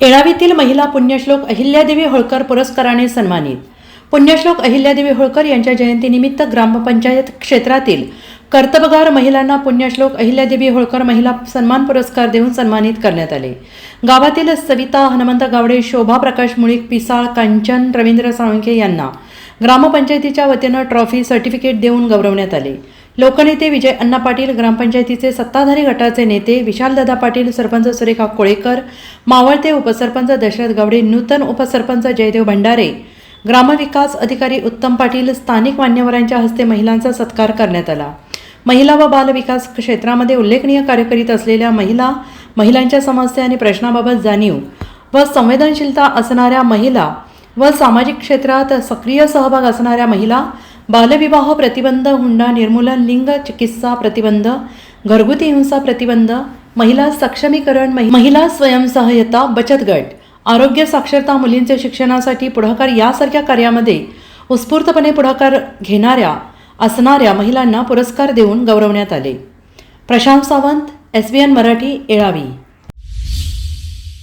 येळावीतील महिला पुण्यश्लोक अहिल्यादेवी होळकर पुरस्काराने सन्मानित. पुण्यश्लोक अहिल्यादेवी होळकर यांच्या जयंतीनिमित्त ग्रामपंचायत क्षेत्रातील कर्तबगार महिलांना पुण्यश्लोक अहिल्यादेवी होळकर महिला सन्मान पुरस्कार देऊन सन्मानित करण्यात आले. गावातील सविता हनुमंत गावडे शोभा प्रकाश मुळीक पिसाळ कांचन रवींद्र साळुंखे यांना ग्रामपंचायतीच्या वतीनं ट्रॉफी सर्टिफिकेट देऊन गौरवण्यात आले. लोकनेते विजय अण्णा पाटील ग्रामपंचायतीचे सत्ताधारी गटाचे नेते विशालदादा पाटील सरपंच सुरेखा कोळेकर मावळते उपसरपंच दशरथ गावडे नूतन उपसरपंच जयदेव भंडारे ग्रामविकास अधिकारी उत्तम पाटील स्थानिक मान्यवरांच्या हस्ते महिलांचा सत्कार करण्यात आला. महिला व बालविकास क्षेत्रामध्ये उल्लेखनीय कार्य करीत असलेल्या महिला महिलांच्या समस्या आणि प्रश्नाबाबत जाणीव व संवेदनशीलता असणाऱ्या महिला व सामाजिक क्षेत्रात सक्रिय सहभाग असणाऱ्या महिला बालविवाह प्रतिबंध हुंडा निर्मूलन लिंग चिकित्सा प्रतिबंध घरगुती हिंसा प्रतिबंध महिला सक्षमीकरण महि- महिला स्वयंसहाय्यता बचत गट आरोग्य साक्षरता मुलींचे शिक्षणासाठी पुढाकार यासारख्या कार्यामध्ये उत्स्फूर्तपणे पुढाकार घेणाऱ्या असणाऱ्या महिलांना पुरस्कार देऊन गौरवण्यात आले. Prashant Sawant S B N Marathi Yelavi.